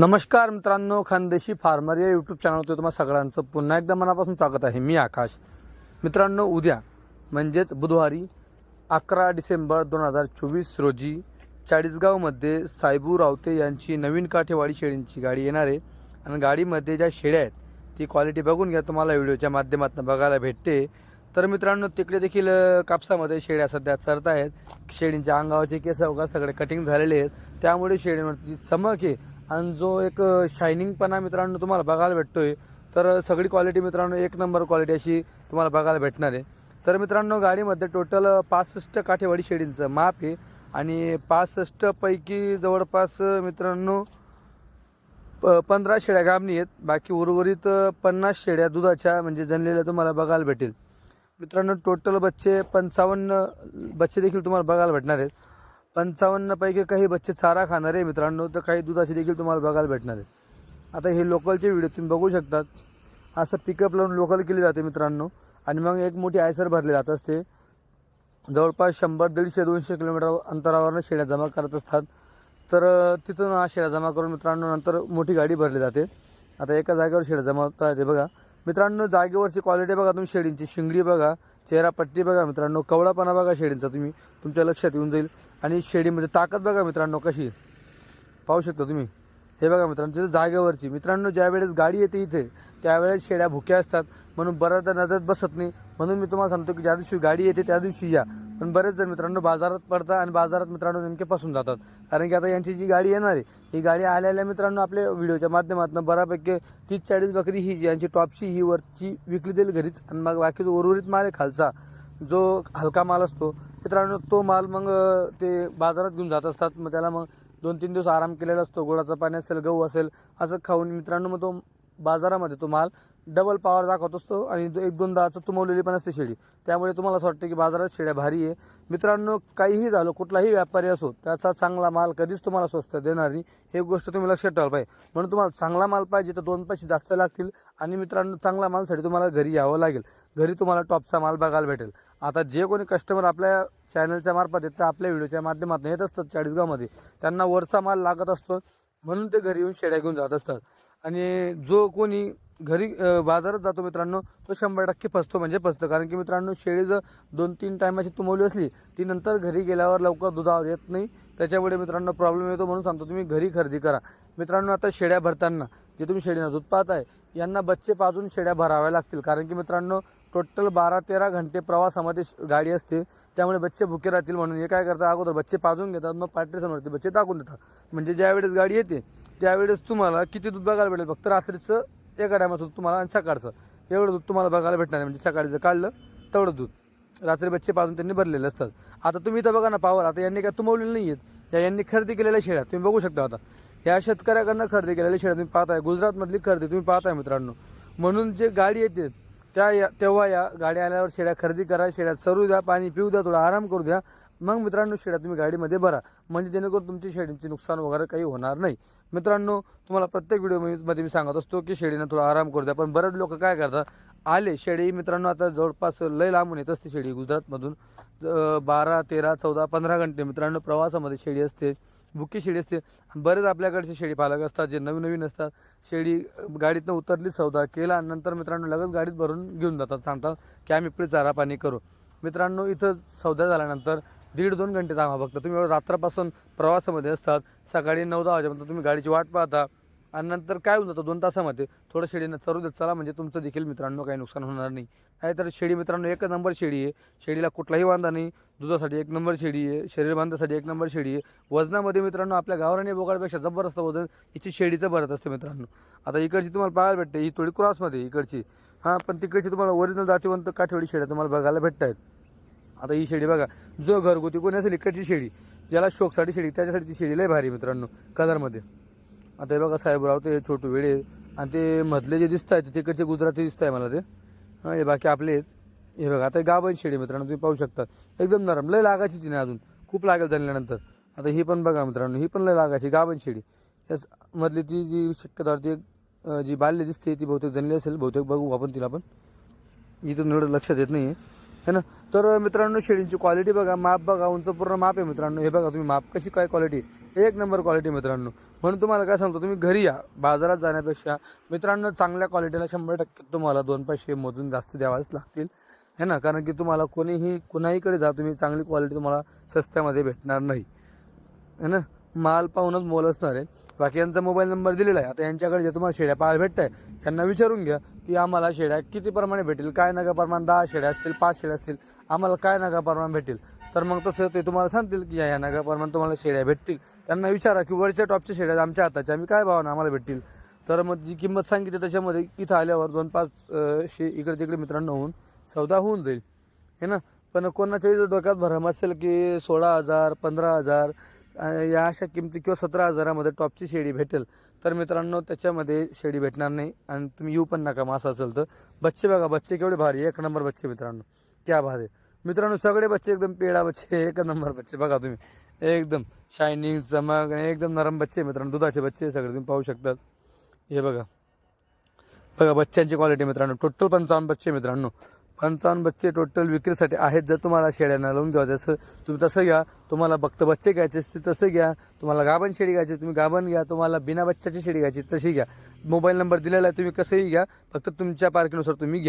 नमस्कार मित्रांनो खानदेशी फार्मर या यूट्यूब चॅनलवर तुम्हाला सगळ्यांचं पुन्हा एकदा मनापासून स्वागत आहे. मी आकाश. मित्रांनो उद्या म्हणजेच बुधवारी अकरा डिसेंबर दोन हजार चोवीस रोजी चाळीसगावमध्ये साईबू रावते यांची नवीन काठेवाडी शेळींची गाडी येणार आहे. आणि गाडीमध्ये ज्या शेळ्या आहेत ती क्वालिटी बघून घ्या. तुम्हाला व्हिडिओच्या माध्यमातून बघायला भेटते. तर मित्रांनो तिकडे देखील कापसामध्ये शेळ्या सध्या चरत आहेत. शेळींच्या अंगावरचे केस वगैरे सगळे कटिंग झालेले आहेत. त्यामुळे शेळींवरती चमक आहे. आणि जो एक शायनिंगपणा मित्रांनो तुम्हाला बघायला भेटतोय तर सगळी क्वालिटी मित्रांनो एक नंबर क्वालिटी अशी तुम्हाला बघायला भेटणार आहे. तर मित्रांनो गाडीमध्ये टोटल पासष्ट काठेवाडी शेडींचं माप आहे आणि पासष्टपैकी जवळपास मित्रांनो प पंधरा शेड्या गाबणी आहेत. बाकी उर्वरित पन्नास शेड्या दुधाच्या म्हणजे जनलेल्या तुम्हाला बघायला भेटेल. मित्रांनो टोटल बच्चे पंचावन्न बच्चे देखील तुम्हाला बघायला भेटणार आहेत. पंचावन्नपैकी काही बच्चे चारा खाणार आहे मित्रांनो तर काही दुधाचे देखील तुम्हाला बघायला भेटणार आहे. आता हे लोकलचे व्हिडिओ तुम्ही बघू शकतात. असं पिकअप लावून लोकल केली जाते मित्रांनो. आणि मग एक मोठी आयसर भरली जात असते. जवळपास शंभर दीडशे दोनशे किलोमीटर अंतरावरनं शेळ्या जमा करत असतात. तर तिथून हा शेळ्या जमा करून मित्रांनो नंतर मोठी गाडी भरली जाते. आता एका जागेवर शेळ्या जमा होता येते बघा. मित्रांनो जागेवरची क्वालिटी बघा तुम्ही शेळींची. शिंगडी बघा. चेहरा पट्टी बघा मित्रांनो कवळापणा बघा शेळींचा तुम्ही. तुमच्या लक्षात येऊन जाईल. आणि शेळीमध्ये म्हणजे ताकद बघा मित्रांनो कशी. पाहू शकता तुम्ही. हे बघा मित्रांनो तिथं जागेवरची. मित्रांनो ज्या वेळेस गाडी येते इथे त्यावेळेस शेळ्या भुक्या असतात. म्हणून बऱ्याचदा नजर बसत नाही. म्हणून मी तुम्हाला सांगतो की ज्या दिवशी गाडी येते त्या दिवशी या. पण बरेच जण मित्रांनो बाजारात पडतात आणि बाजारात मित्रांनो नेमके फसून जातात. कारण की आता यांची जी गाडी येणार आहे ही गाडी आलेल्या मित्रांनो आपल्या व्हिडिओच्या माध्यमातून बऱ्यापैकी तीस चाळीस बकरी ही जी यांची टॉपची ही वरची विकली जाईल घरीच. आणि मग बाकी जो उर्वरित माल आहे खालचा जो हलका माल असतो मित्रांनो तो माल मग ते बाजारात घेऊन जात असतात. मग त्याला मग दोन तीन दिवस आराम केलेला असतो गुळाचं पाणी असेल गहू असेल असं खाऊन मित्रांनो मग तो बाजारामध्ये तो माल डबल पॉवर दाखवत असतो आणि एक दोनदा असं तुमवलेली पण असते शेळी. त्यामुळे तुम्हाला असं वाटतं की बाजारात शेळ्या भारी आहे. मित्रांनो काहीही झालं कुठलाही व्यापारी असो त्याचा चांगला माल कधीच तुम्हाला स्वस्त देणार नाही. हे गोष्ट तुम्ही लक्षात ठेवायला पाहिजे. म्हणून तुम्हाला चांगला माल पाहिजे तर दोन पैसे जास्त लागतील आणि मित्रांनो चांगला मालसाठी तुम्हाला घरी यावं लागेल. घरी तुम्हाला टॉपचा माल बघायला भेटेल. आता जे कोणी कस्टमर आपल्या चॅनलच्या मार्फत येतात आपल्या व्हिडिओच्या माध्यमातून येत असतात चाळीसगावमध्ये त्यांना वरचा माल लागत असतो. म्हणून ते घरी येऊन शेड्या घेऊन जात असतात. आणि जो कोणी घरी बाजारात जातो मित्रांनो तो शंभर टक्के फसतो म्हणजे फसतं. कारण की मित्रांनो शेळी जर दोन तीन टायमाची तुमवली असली ती नंतर घरी गेल्यावर लवकर दुधावर येत नाही. त्याच्यामुळे मित्रांनो प्रॉब्लेम येतो म्हणून सांगतो तुम्ही घरी खरेदी करा. मित्रांनो आता शेळ्या भरताना जे तुम्ही शेळीना दूध पाहताय यांना बच्चे पाजून शेळ्या भराव्या लागतील. कारण की मित्रांनो टोटल बारा तेरा घंटे प्रवासामध्ये गाडी असते. त्यामुळे बच्चे भुके राहतील म्हणून. हे काय करतात? अगोदर बच्चे पाजून घेतात मग पाट्रेसमोर बच्चे टाकून देतात. म्हणजे ज्यावेळेस गाडी येते त्यावेळेस तुम्हाला किती दूध बघायला भेटेल? फक्त रात्रीचं एका टायमाचं दूध तुम्हाला आणि सकाळचं. एवढं दूध तुम्हाला बघायला भेटणार म्हणजे सकाळी जर काढलं तेवढं दूध. रात्री बच्चे पाजून त्यांनी भरलेले असतात आता तुम्ही इथं बघा ना पावर. आता यांनी काय तुमवलेले नाही आहेत. या यांनी खरेदी केलेल्या शेळ्या. तुम्ही बघू शकता आता. या शेतकऱ्याकडनं खरेदी केलेल्या शेळ्या तुम्ही पाहताय. गुजरातमधली खरेदी तुम्ही पाहताय मित्रांनो. म्हणून जे गाडी येते त्या या तेव्हा या गाडी आल्यावर शेळ्या खरेदी करा. शेळ्या चरू द्या पाणी पिऊ द्या थोडा आराम करू द्या. मग मित्रांनो शेळ्या तुम्ही गाडीमध्ये भरा. म्हणजे जेणेकरून तुमची शेळींचे नुकसान वगैरे काही होणार नाही. मित्रांनो तुम्हाला प्रत्येक व्हिडिओमध्ये मी सांगत असतो की शेळीनं थोडा आराम करू द्या. पण बरेच लोक काय करतात? आले शेळी मित्रांनो आता जवळपास लय लांबून येत असते शेळी गुजरातमधून बारा तेरा चौदा पंधरा घंटे मित्रांनो प्रवासामध्ये शेळी असते. बुकी शेळी असते. बरेच आपल्याकडचे शेळी पालक असतात जे नवीन नवीन असतात शेळी गाडीतनं उतरली सौदा केला. नंतर मित्रांनो लगेच गाडीत भरून घेऊन जातात. सांगतात की आम्ही पुढे चारा पाणी करू. मित्रांनो इथं सौदा झाल्यानंतर दीड दोन घंटे थांबा फक्त. तुम्ही एवढं रात्रापासून प्रवासामध्ये असतात. सकाळी नऊ दहा वाजेपर्यंत तुम्ही गाडीची वाट पाहता. आणि नंतर काय होऊन जातं? दोन तासामध्ये थोडं शेडीनं चरू देत चला म्हणजे तुमचं देखील मित्रांनो काही नुकसान होणार नाही. नाहीतर शेळी मित्रांनो एकच नंबर शेळी आहे. शेळीला कुठलाही वांधा नाही. दुधासाठी एक नंबर शेळी आहे. शरीर बांधासाठी एक नंबर शेळी आहे. वजनामध्ये मित्रांनो आपल्या गावरानी बोगाडपेक्षा जबरदस्त वजन हिची शेळीचं भरत असतं मित्रांनो. आता इकडची तुम्हाला पाहायला भेटते. ही थोडी क्रॉसमध्ये इकडची. हां पण तिकडची तुम्हाला ओरिजिनल जातीवंत काठेवाडी शेळ्या तुम्हाला बघायला भेटत आहेत आता ही शेळी बघा जो घरगुती कोणी असेल इकडची शेळी ज्याला शोकसाठी शेळी त्याच्यासाठी ती शेळी लय भारी मित्रांनो कलरमध्ये. आता हे बघा साहेबराव ते छोटू वेळे आणि ते मधले जे दिसत आहेत ते तिकडचे गुजराती दिसत आहे मला ते. हां हे बाकी आपले आहेत. हे बघा आता गाभण शेळी मित्रांनो तुम्ही पाहू शकता. एकदम नरम लय लागायची तिने अजून. खूप लागेल झाल्यानंतर. आता ही पण बघा मित्रांनो ही पण लय लागायची गाभण शेळी. या मधली ती जी शक्यता ती जी बाल्य दिसते ती बहुतेक जणली असेल बहुतेक बघू आपण तिला पण. इथून निवड लक्षात येत नाही आहे है ना? तर मित्रांनो शेळींची क्वालिटी बघा माप बघा उंच पूर्ण माप आहे मित्रांनो. हे बघा तुम्ही माप कशी काय क्वालिटी एक नंबर क्वालिटी मित्रांनो. म्हणून तुम्हाला काय सांगतो तुम्ही घरी या बाजारात जाण्यापेक्षा. मित्रांनो चांगल्या क्वालिटीला शंभर टक्के तुम्हाला दोन पैसे मोजून जास्त द्यावाच लागतील. है ना? कारण की तुम्हाला कोणीही कुणाहीकडे जा तुम्ही चांगली क्वालिटी तुम्हाला स्वस्त्यामध्ये भेटणार नाही. है ना? माल पाहूनच मोल असणार आहे. बाकी यांचा मोबाईल नंबर दिलेला आहे. आता यांच्याकडे जे तुम्हाला शेड्या पाहायला भेटत आहे यांना विचारून घ्या की आम्हाला शेड्या किती प्रमाणे भेटेल काय नगा प्रमाण दहा शेड्या असतील पाच शेड्या असतील आम्हाला काय नगा प्रमाण भेटेल तर मग तसं ते तुम्हाला सांगतील की या या नगा प्रमाण तुम्हाला शेळ्या भेटतील. त्यांना विचारा की वरच्या टॉपच्या शेड्या आमच्या हाताच्या आम्ही काय भावानं आम्हाला भेटतील? तर मग जी किंमत सांगितली त्याच्यामध्ये इथं आल्यावर दोन पाच शे इकडे तिकडे मित्रांनो होऊन सौदा होऊन जाईल. हे ना? पण कोणाच्याही जर डोक्यात भरम असेल की सोळा हजार पंधरा हजार या अशा किमती किंवा सतरा हजारामध्ये टॉपची शेळी भेटेल. तर मित्रांनो त्याच्यामध्ये शेळी भेटणार नाही आणि तुम्ही येऊ पण नका मासा असेल तर. बच्चे बघा बच्चे केवढे भारी एक नंबर बच्चे मित्रांनो. क्या भारी मित्रांनो सगळे बच्चे एकदम पेडा बच्चे एक नंबर बच्चे बघा तुम्ही. एकदम शायनिंग चमक एकदम नरम बच्चे मित्रांनो. दुधाचे बच्चे सगळे तुम्ही पाहू शकतात. हे बघा. बघा बच्च्यांची क्वालिटी मित्रांनो. टोटल पंचावन्न बच्चे मित्रांनो. पंचावन्न बच्चे टोटल विक्रीसाठी आहेत. जर तुम्हाला शेळ्यांना लावून घ्यावं जसं तुम्ही तसं घ्या. तुम्हाला फक्त बच्चे घ्यायचे असतील तसं घ्या. तुम्हाला गाभण शेळी घ्यायची तुम्ही गाभण घ्या. तुम्हाला बिना बच्चाची शेळी घ्यायची तशी घ्या. मोबाईल नंबर दिलेला आहे तुम्ही कसंही घ्या. फक्त तुमच्या पार्कीनुसार तुम्ही घ्या.